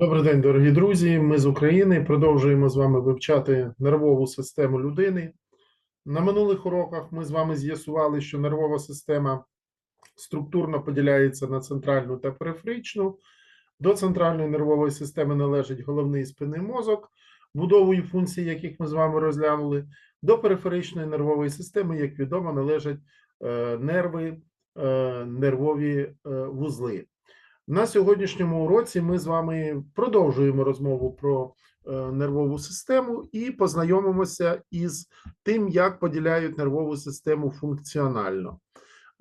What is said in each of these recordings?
Добрий день, дорогі друзі. Ми з України продовжуємо з вами вивчати нервову систему людини. На минулих уроках ми з вами з'ясували, що нервова система структурно поділяється на центральну та периферичну. До центральної нервової системи належить головний спинний мозок, будову і функції яких ми з вами розглянули. До периферичної нервової системи, як відомо, належать е, нерви, е, нервові е, вузли. На сьогоднішньому уроці ми з вами продовжуємо розмову про е, нервову систему і познайомимося із тим, як поділяють нервову систему функціонально.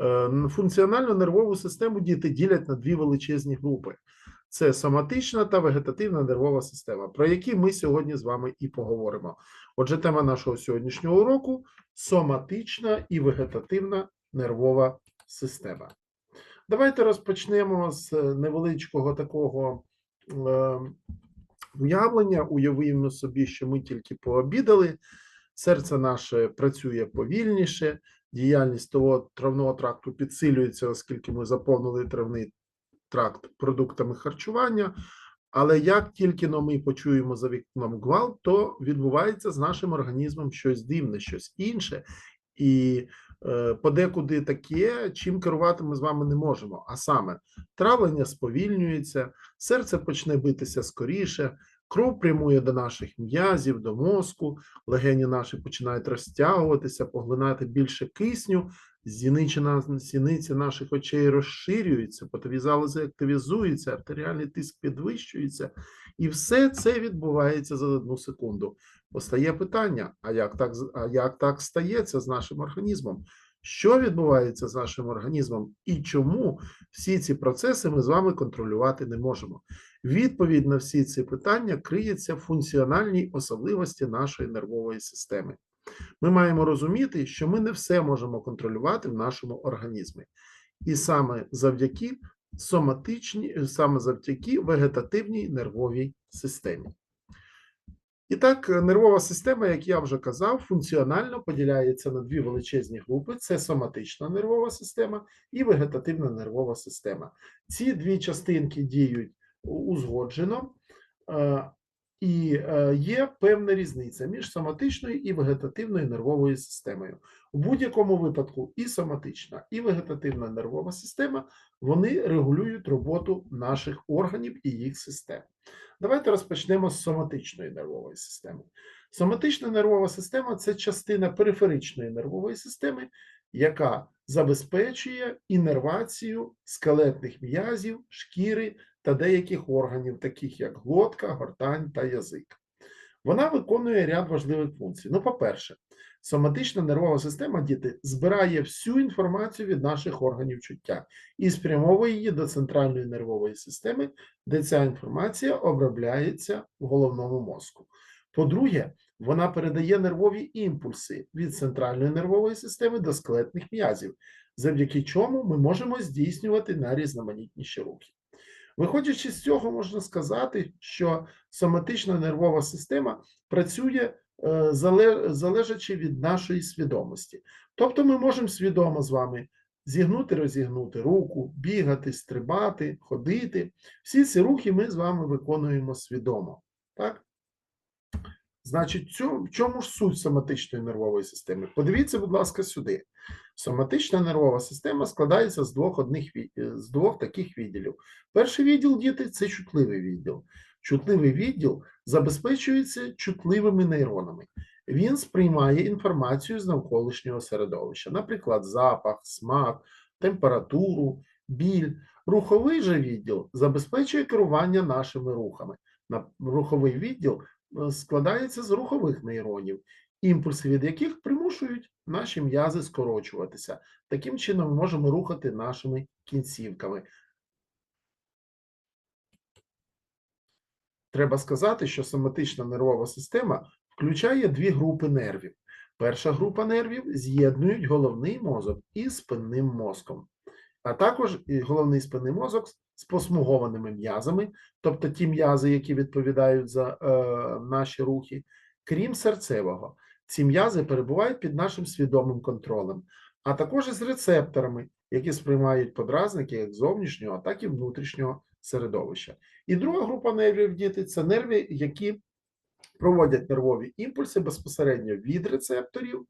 Е, Функціональну нервову систему діти ділять на дві величезні групи: це соматична та вегетативна нервова система, про які ми сьогодні з вами і поговоримо. Отже, тема нашого сьогоднішнього уроку соматична і вегетативна нервова система. Давайте розпочнемо з е, невеличкого такого е, уявлення. Уявимо собі, що ми тільки пообідали, серце наше працює повільніше, діяльність того травного тракту підсилюється, оскільки ми заповнили травний тракт продуктами харчування. Але як тільки но ми почуємо за вікном гвалт, то відбувається з нашим організмом щось дивне, щось інше. І подекуди таке, чим керувати ми з вами не можемо. А саме травлення сповільнюється, серце почне битися скоріше, кров прямує до наших м'язів, до мозку, легені наші починають розтягуватися, поглинати більше кисню, сіниці наших очей розширюються, потові залози активізуються, артеріальний тиск підвищується, і все це відбувається за одну секунду. Постає питання: а як так, а як так стається з нашим організмом? Що відбувається з нашим організмом і чому всі ці процеси ми з вами контролювати не можемо? Відповідь на всі ці питання криється в функціональній особливості нашої нервової системи. Ми маємо розуміти, що ми не все можемо контролювати в нашому організмі, і саме завдяки соматичній, саме завдяки вегетативній нервовій системі. І так, е, нервова система, як я вже казав, функціонально поділяється на дві величезні групи: це соматична нервова система і вегетативна нервова система. Ці дві частинки діють узгоджено, е, і е, є певна різниця між соматичною і вегетативною нервовою системою. У будь-якому випадку і соматична, і вегетативна нервова система вони регулюють роботу наших органів і їх систем. Давайте розпочнемо з соматичної нервової системи. Соматична нервова система це частина периферичної нервової системи, яка забезпечує інервацію скелетних м'язів, шкіри та деяких органів, таких як глотка, гортань та язик. Вона виконує ряд важливих функцій. Ну, по-перше, соматична нервова система діти збирає всю інформацію від наших органів чуття і спрямовує її до центральної нервової системи, де ця інформація обробляється в головному мозку. По-друге, вона передає нервові імпульси від центральної нервової системи до скелетних м'язів, завдяки чому ми можемо здійснювати найрізноманітніші рухи. Виходячи з цього, можна сказати, що соматична нервова система працює е, залежачи від нашої свідомості. Тобто ми можемо свідомо з вами зігнути, розігнути руку, бігати, стрибати, ходити. Всі ці рухи ми з вами виконуємо свідомо. Так? Значить, цю, в чому ж суть соматичної нервової системи? Подивіться, будь ласка, сюди. Соматична нервова система складається з двох, одних, е, з двох таких відділів. Перший відділ діти це чутливий відділ. Чутливий відділ забезпечується чутливими нейронами. Він сприймає інформацію з навколишнього середовища, наприклад, запах, смак, температуру, біль. Руховий же відділ забезпечує керування нашими рухами. Руховий відділ складається з рухових нейронів, імпульси від яких примушують наші м'язи скорочуватися. Таким чином ми можемо рухати нашими кінцівками. Треба сказати, що соматична нервова система включає дві групи нервів. Перша група нервів з'єднують головний мозок із спинним мозком, а також головний спинний мозок з посмугованими м'язами, тобто ті м'язи, які відповідають за е, наші рухи, крім серцевого. Ці м'язи перебувають під нашим свідомим контролем, а також із рецепторами, які сприймають подразники як зовнішнього, так і внутрішнього середовища. І друга група нервів діти це нерви, які проводять нервові імпульси безпосередньо від рецепторів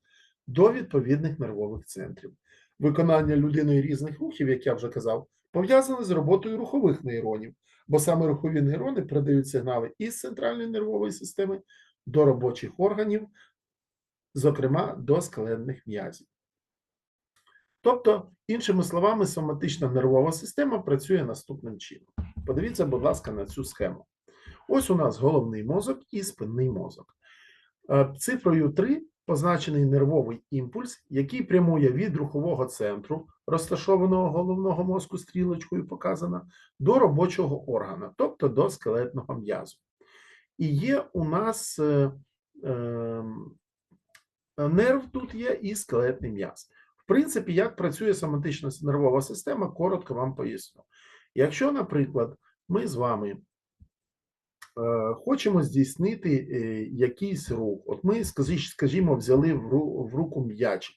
до відповідних нервових центрів. Виконання людиною різних рухів, як я вже казав, пов'язане з роботою рухових нейронів, бо саме рухові нейрони передають сигнали із центральної нервової системи до робочих органів, зокрема до скелетних м'язів. Тобто, іншими словами, соматична нервова система працює наступним чином. Подивіться, будь ласка, на цю схему. Ось у нас головний мозок і спинний мозок. Е, Цифрою 3 позначений нервовий імпульс, який прямує від рухового центру, розташованого головного мозку стрілочкою показана, до робочого органа, тобто до скелетного м'язу. І є у нас е, е, нерв тут є і скелетний м'яз. В принципі, як працює соматична нервова система, коротко вам поясню. Якщо, наприклад, ми з вами е, хочемо здійснити е, якийсь рух, от ми, скажімо, взяли в ру- в руку м'ячик,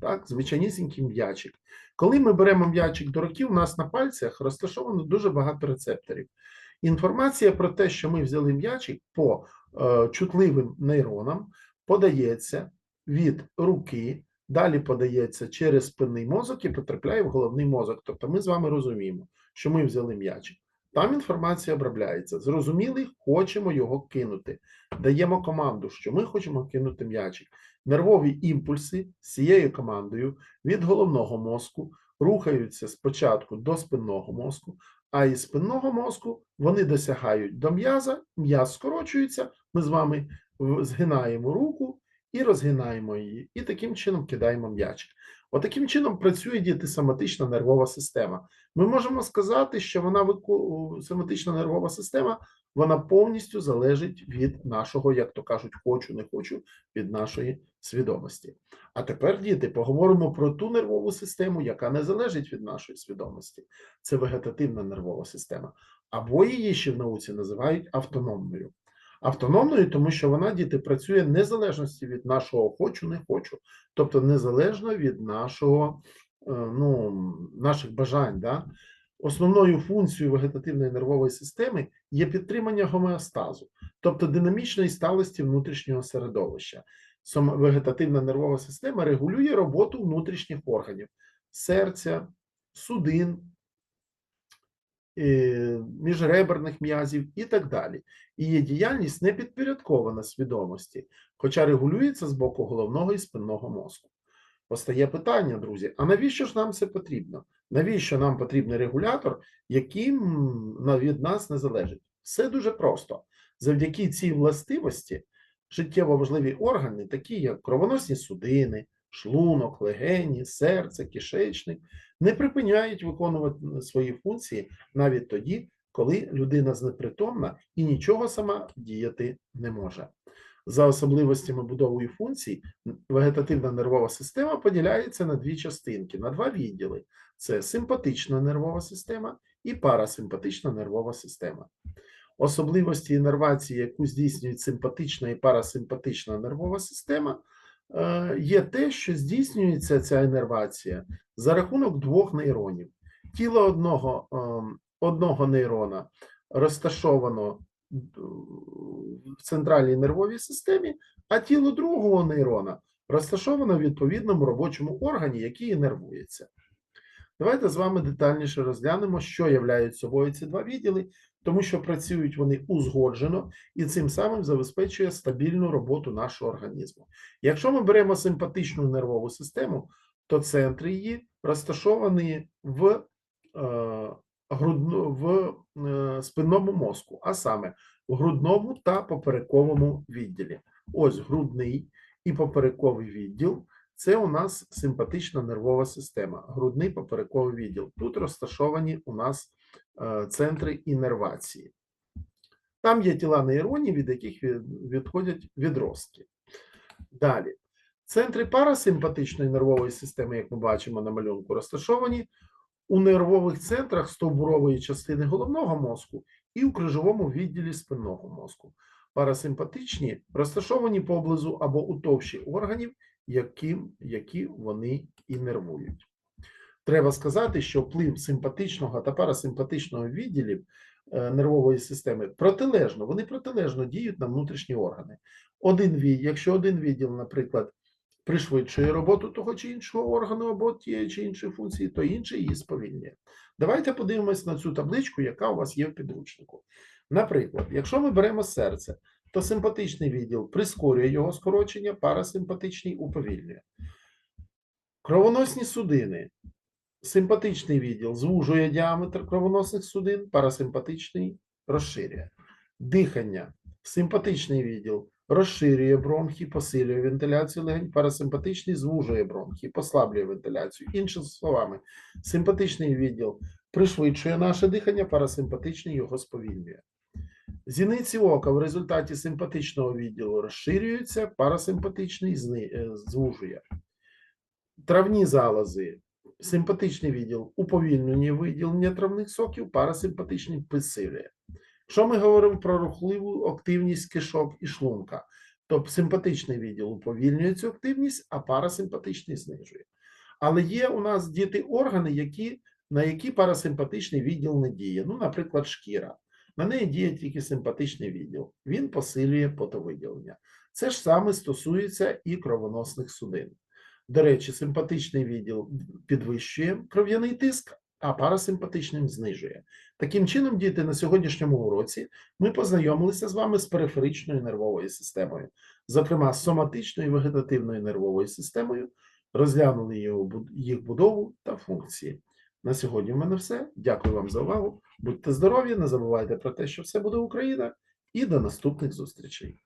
так, звичайнісінький м'ячик. Коли ми беремо м'ячик до руки, у нас на пальцях розташовано дуже багато рецепторів. Інформація про те, що ми взяли м'ячик по е, чутливим нейронам, подається від руки, далі подається через спинний мозок і потрапляє в головний мозок. Тобто ми з вами розуміємо, що ми взяли м'ячик. Там інформація обробляється. Зрозуміли, хочемо його кинути. Даємо команду, що ми хочемо кинути м'ячик. Нервові імпульси з цією командою від головного мозку рухаються спочатку до спинного мозку, а із спинного мозку вони досягають до м'яза, м'яз скорочується, ми з вами згинаємо руку і розгинаємо її, і таким чином кидаємо м'ячик. Отаким чином працює дієтисоматична нервова система. Ми можемо сказати, що вона вику- соматична нервова система вона повністю залежить від нашого, як то кажуть, хочу, не хочу, від нашої свідомості. А тепер, діти, поговоримо про ту нервову систему, яка не залежить від нашої свідомості. Це вегетативна нервова система. Або її ще в науці називають автономною. Автономною, тому що вона діти працює незалежності від нашого хочу, не хочу, тобто незалежно від нашого, е, ну, наших бажань. Да? Основною функцією вегетативної нервової системи є підтримання гомеостазу, тобто динамічної сталості внутрішнього середовища. Вегетативна нервова система регулює роботу внутрішніх органів серця, судин, міжреберних м'язів і так далі. Її діяльність не підпорядкована свідомості, хоча регулюється з боку головного і спинного мозку. Постає питання, друзі: а навіщо ж нам це потрібно? Навіщо нам потрібен регулятор, який від нас не залежить? Все дуже просто. Завдяки цій властивості життєво важливі органи, такі як кровоносні судини, шлунок, легені, серце, кишечник, не припиняють виконувати свої функції навіть тоді, коли людина знепритомна і нічого сама діяти не може. За особливостями будової функцій, вегетативна нервова система поділяється на дві частинки, на два відділи: це симпатична нервова система і парасимпатична нервова система. Особливості іннервації, яку здійснюють симпатична і парасимпатична нервова система, є те, що здійснюється ця іннервація за рахунок двох нейронів. Тіло одного, ем, одного нейрона розташовано е, в центральній нервовій системі, а тіло другого нейрона розташовано в відповідному робочому органі, який іннервується. Давайте з вами детальніше розглянемо, що являють собою ці два відділи, тому що працюють вони узгоджено і цим самим забезпечує стабільну роботу нашого організму. Якщо ми беремо симпатичну нервову систему, то центри її розташовані в, е, грудно, в е, спинному мозку, а саме в грудному та поперековому відділі. Ось грудний і поперековий відділ. Це у нас симпатична нервова система, грудний поперековий відділ. Тут розташовані у нас центри іннервації. Там є тіла нейронів, від яких відходять відростки. Далі. Центри парасимпатичної нервової системи, як ми бачимо на малюнку, розташовані у нервових центрах стовбурової частини головного мозку і у крижовому відділі спинного мозку. Парасимпатичні розташовані поблизу або у товщі органів, які, які вони іннервують. Треба сказати, що вплив симпатичного та парасимпатичного відділів е, нервової системи протилежно, вони протилежно діють на внутрішні органи. Один від, якщо один відділ, наприклад, пришвидшує роботу того чи іншого органу або тієї чи іншої функції, то інший її сповільнює. Давайте подивимось на цю табличку, яка у вас є в підручнику. Наприклад, якщо ми беремо серце, то симпатичний відділ прискорює його скорочення, парасимпатичний уповільнює. Кровоносні судини. Симпатичний відділ звужує діаметр кровоносних судин, парасимпатичний розширює. Дихання. Симпатичний відділ розширює бронхи, посилює вентиляцію легень, парасимпатичний звужує бронхи, послаблює вентиляцію. Іншими словами, симпатичний відділ пришвидшує наше дихання, парасимпатичний його сповільнює. Зіниці ока в результаті симпатичного відділу розширюються, парасимпатичний е, звужує. Травні залози. Симпатичний відділ уповільнює виділення травних соків, парасимпатичний підсилює. Якщо ми говоримо про рухливу активність кишок і шлунка, то симпатичний відділ уповільнює цю активність, а парасимпатичний знижує. Але є у нас діти органи, які, на які парасимпатичний відділ не діє. Ну, наприклад, шкіра. На неї діє тільки симпатичний відділ. Він посилює потовиділення. Це ж саме стосується і кровоносних судин. До речі, симпатичний відділ підвищує кров'яний тиск, а парасимпатичним знижує. Таким чином, діти, на сьогоднішньому уроці ми познайомилися з вами з периферичною нервовою системою, зокрема з соматичною і вегетативною нервовою системою, розглянули їх будову та функції. На сьогодні в мене все. Дякую вам за увагу. Будьте здорові, не забувайте про те, що все буде Україна, і до наступних зустрічей.